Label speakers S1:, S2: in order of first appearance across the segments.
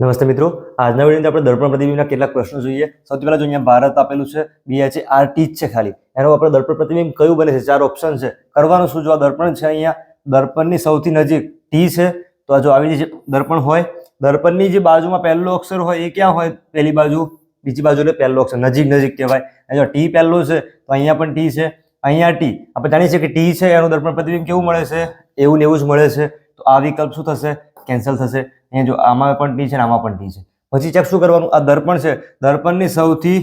S1: નમસ્તે મિત્રો. આજના વીડિયો આપણે દર્પણ પ્રતિબિંબના કેટલાક પ્રશ્નો જોઈએ. સૌથી પહેલા જો અહીંયા ભારત આપેલું છે બીજા છે આરટી છે ખાલી. એનો આપણે દર્પણ પ્રતિબિંબ કયું બને છે? ચાર ઓપ્શન છે. કરવાનું શું? જો આ દર્પણ છે અહીંયા, દર્પણની સૌથી નજીક ટી છે, તો આ જો આવી જે દર્પણ હોય, દર્પણની જે બાજુમાં પહેલો અક્ષર હોય એ ક્યાં હોય? પહેલી બાજુ, બીજી બાજુ એટલે પહેલો અક્ષર. નજીક નજીક કહેવાય. જો ટી પહેલો છે, તો અહીંયા પણ ટી છે. અહીંયા ટી આપણે જાણીએ છીએ કે ટી છે, એનું દર્પણ પ્રતિબિંબ કેવું મળે છે? એવું ને એવું જ મળે છે. તો આ વિકલ્પ શું થશે? કેન્સલ થશે. અહીંયા જો આમાં પણ ટી છે ને આમાં પણ ટી છે. પછી ચેક શું કરવાનું? આ દર્પણ છે. દર્પણની સૌથી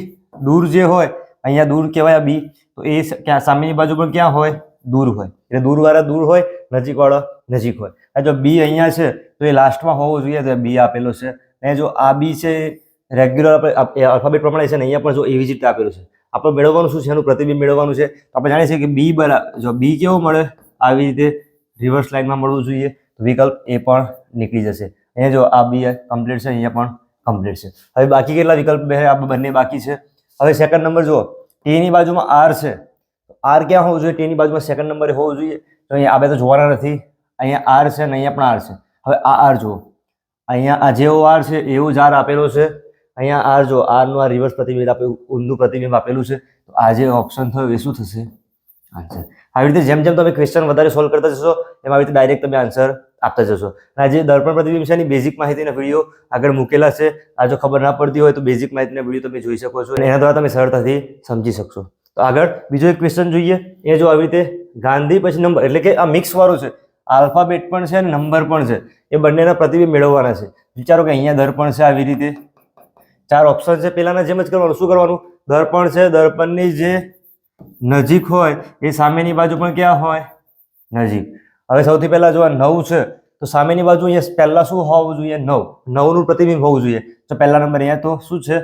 S1: દૂર જે હોય, અહીંયા દૂર કહેવાય આ બી તો એ ક્યાં, સામેની બાજુ પણ ક્યાં હોય? દૂર હોય. એટલે દૂરવાળા દૂર હોય, નજીકવાળો નજીક હોય. આ જો બી અહીંયા છે, તો એ લાસ્ટમાં હોવો જોઈએ. તો બી આપેલો છે. અને જો આ બી છે રેગ્યુલર આપણે અલ્ફાબેટ પ્રમાણે છે ને, અહીંયા પણ જો એવી જ રીતે આપેલું છે. આપણે મેળવવાનું શું છે? એનું પ્રતિબિંબ મેળવવાનું છે. તો આપણે જાણીએ છીએ કે બી બરાબર જો બી કેવો મળે? આવી રીતે રિવર્સ લાઇનમાં મળવું જોઈએ. તો વિકલ્પ એ પણ નીકળી જશે. અહીંયા જો આ બી કમ્પ્લીટ છે, અહીંયા પણ કમ્પ્લીટ છે. હવે બાકી કેટલા વિકલ્પ બે, આ બંને બાકી છે? હવે સેકન્ડ નંબર જુઓ. ટીની બાજુમાં આર છે. આર ક્યાં હોવું જોઈએ? ટીની બાજુમાં સેકન્ડ નંબરે હોવું જોઈએ. તો અહીંયા આ બે તો જોવાના નથી. અહીંયા આર છે ને અહીંયા પણ આર છે. હવે આ આર જુઓ. અહીંયા આ જેવો આર છે, એવો જ આર આપેલો છે. અહીંયા આર જો આરનું આ રિવર્સ પ્રતિબિંબ આપેલું ઊંધું પ્રતિબિંબ આપેલું છે. તો આ જે ઓપ્શન થયો, એ શું થશે? આન્સર આવી રીતે જેમ જેમ તમે ક્વેશ્ચન વધારે સોલ્વ કરતા જશો, એમ આવી રીતે ડાયરેક્ટ તમે આન્સર આપતા જશો. અને આ જે દર્પણ પ્રતિબિંબ એની બેઝિક માહિતીના વીડિયો આગળ મૂકેલા છે. આ જો ખબર ના પડતી હોય તો બેઝિક માહિતીના વીડિયો તમે જોઈ શકો છો. એના દ્વારા તમે સરળતાથી સમજી શકશો. તો આગળ બીજો એક ક્વેશ્ચન જોઈએ. એ જો આવી રીતે ગાંધી પછી નંબર એટલે કે આ મિક્સ વાળું છે. આલ્ફાબેટ પણ છે અને નંબર પણ છે. એ બંનેના પ્રતિબિંબ મેળવવાના છે. વિચારો કે અહીંયા દર્પણ છે આવી રીતે. ચાર ઓપ્શન છે. પેલાના જેમ જ કરવાનું. શું કરવાનું? દર્પણ છે. દર્પણની જે નજીક હોય, એ સામેની બાજુ પણ ક્યાં હોય? નજીક. હવે સૌથી પહેલાં જો આ નવ છે, તો સામેની બાજુ અહીંયા પહેલાં શું હોવું જોઈએ? નવ. નવનું પ્રતિબિંબ હોવું જોઈએ. તો પહેલા નંબર અહીંયા તો શું છે?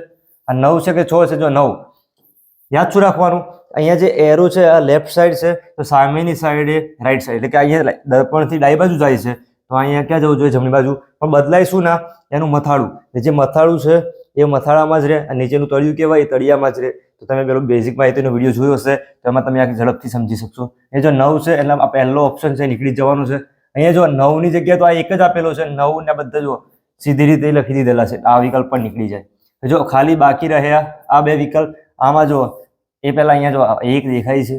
S1: આ નવ છે કે છ છે? જો નવ. યાદ શું રાખવાનું? અહીંયા જે એરો છે, આ લેફ્ટ સાઈડ છે, તો સામેની સાઈડે રાઈટ સાઈડ એટલે કે અહીંયા દર્પણથી ડાઈ બાજુ જાય છે. તો અહીંયા ક્યાં જવું જોઈએ? જમણી બાજુ. પણ બદલાય શું ના. એનું મથાળું. જે મથાળું છે, એ મથાળામાં જ રહે. નીચેનું તળિયું કહેવાય, એ તળિયામાં જ રહે. તો તમે પેલો બેઝિક માહિતીનો વીડિયો જોયો હશે, તો એમાં તમે આ ઝડપથી સમજી શકશો. એ જો નવ છે, એટલે આ પહેલો ઓપ્શન છે, નીકળી જવાનું છે. અહીંયા જો નવની જગ્યાએ તો આ એક જ આપેલો છે, નવ ને બધા જો સીધી રીતે લખી દીધેલા છે, આ વિકલ્પ પણ નીકળી જાય. જો ખાલી બાકી રહ્યા આ બે વિકલ્પ, આમાં જો એ પહેલાં અહીંયા જો એક દેખાય છે.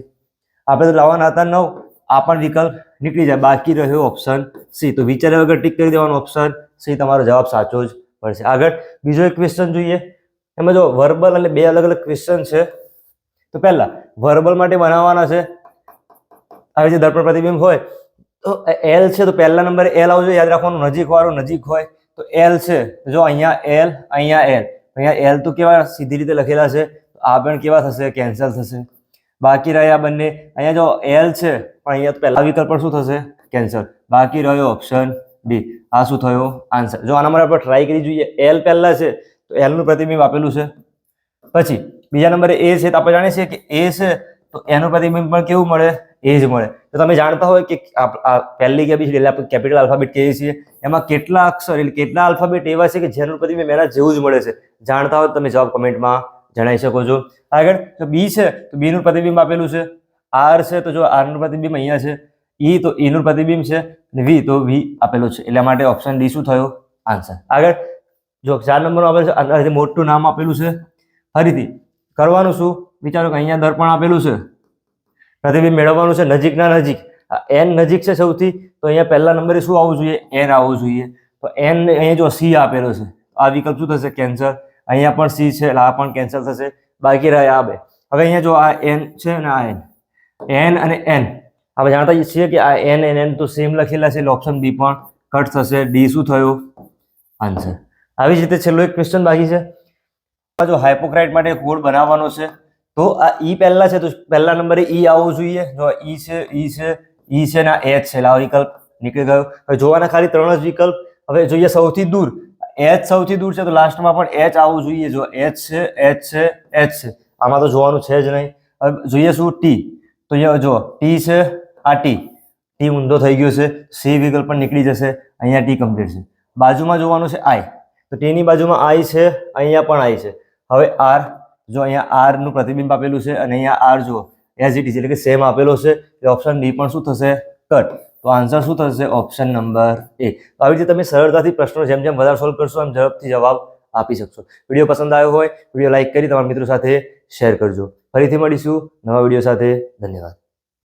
S1: આપણે તો લાવવાના હતા નવ, આ પણ વિકલ્પ નીકળી જાય. બાકી રહ્યો ઓપ્શન સી તો વિચાર્યા વગર ટીક કરી દેવાનો ઓપ્શન સી તમારો જવાબ સાચો જ પડશે. આગળ બીજો એક ક્વેશ્ચન જોઈએ. એમાં જો વર્બલ એટલે બે અલગ અલગ ક્વેશ્ચન છે, તો પહેલા વર્બલ માટે બનાવવાના છે. આવી જે દર્પણ પ્રતિબિંબ હોય, તો એલ છે, તો પહેલા નંબરે એલ આવજો, યાદ રાખવાનું, નજીક વાળું, નજીક હોય, તો એલ છે. જો અહીંયા એલ અહીંયા એલ અહીંયા એલ તો કેવા સીધી રીતે લખેલા છે, આ પણ કેવા થશે? કેન્સલ થશે. બાકી રહ્યા બંને, અહીંયા જો એલ છે, પણ અહીંયા તો પહેલા વિકલ્પ પણ શું થશે? કેન્સલ બાકી રહ્યો ઓપ્શન બી આ શું થયો? આન્સર જો આના મારા આપણે ટ્રાય કરી જોઈએ એલ પહેલા છે તો એલનું પ્રતિબિંબ આપેલું છે. પછી બીજા નંબરે એ છે તો આપણે જાણીએ છીએ કે એ છે તો એનું પ્રતિબિંબ પણ કેવું મળે? એ જ મળે. તો તમે જાણતા હોય કે પહેલી કે બીજી આપણે કેપિટલ આલ્ફાબેટ કહીએ છીએ. એમાં કેટલા અક્ષર એટલે કેટલા આલ્ફાબેટ એવા છે કે જેનું પ્રતિબિંબ એના જેવું જ મળે છે? જાણતા હોય તમે જવાબ કમેન્ટમાં જણાવી શકો છો. આગળ તો બી છે તો બીનું પ્રતિબિંબ આપેલું છે. આર છે તો જો આરનું પ્રતિબિંબ અહીંયા છે. ઈ તો ઈનું પ્રતિબિંબ છે અને વી તો વી આપેલું છે. એટલા માટે ઓપ્શન ડી શું થયો? આન્સર આગળ જો ચાર નંબરનું આપણે છે મોટું નામ આપેલું છે. ફરીથી કરવાનું શું? વિચારો કે અહીંયા દર્પણ આપેલું છે. પ્રતિબિંબ મેળવવાનું છે નજીકના નજીક. એન નજીક છે સૌથી, તો અહીંયા પહેલા નંબરે શું આવવું જોઈએ? એન આવવું જોઈએ. તો એન અહીંયા જો સી આપેલો છે આ વિકલ્પ શું થશે? કેન્સલ. અહીંયા પણ સી છે, એટલે આ પણ કેન્સલ થશે. બાકી રહ્યા આ બે. હવે અહીંયા જો આ એન છે અને આ એન એન અને એન આપણે જાણતા છીએ કે આ એન એન એન તો સેમ લખેલા છે ઓપ્શન બી પણ કટ થશે. ડી શું થયું? આન્સર આવી જ રીતે છેલ્લો એક ક્વેશ્ચન બાકી છે. જો હાઇપોક્રાઇટ માટે કોડ બનાવવાનો છે, તો આ ઈ પહેલા છે, તો પહેલા નંબરે ઈ આવવું જોઈએ. જો ઈ છે ઈ છે ઈ છે ને એચ છે. આ વિકલ્પ, નીકળી ગયો. હવે જોવાના ખાલી ત્રણ જ વિકલ્પ. હવે જોઈએ સૌથી દૂર. એચ સૌથી દૂર છે, તો લાસ્ટમાં પણ એચ આવવું જોઈએ. જો એચ છે એચ છે એચ છે. આમાં તો જોવાનું છે જ નહીં. હવે જોઈએ શું ટી તો અહીંયા જો ટી છે, આ ટી ટી ઊંધો થઈ ગયો છે. સી વિકલ્પ પણ નીકળી જશે. અહીંયા ટી કમ્પ્લીટ છે. બાજુમાં જોવાનું છે આઈ તો ટીની બાજુમાં આઈ છે, અહીંયા પણ આઈ છે. હવે આર જો અહીંયા આરનું પ્રતિબિંબ આપેલું છે અને અહીંયા આર જુઓ એઝ ઇટ ઇઝ એટલે કે સેમ આપેલો છે એટલે ઓપ્શન ડી પણ શું થશે? કટ તો આન્સર શું થશે? ઓપ્શન નંબર એ તો આવી રીતે તમે સરળતાથી પ્રશ્નો જેમ જેમ વધારે સોલ્વ કરશો, એમ ઝડપથી જવાબ આપી શકશો. વીડિયો પસંદ આવ્યો હોય, વીડિયો લાઇક કરી તમારા મિત્રો સાથે શેર કરજો. ફરીથી મળીશું નવા વીડિયો સાથે. ધન્યવાદ.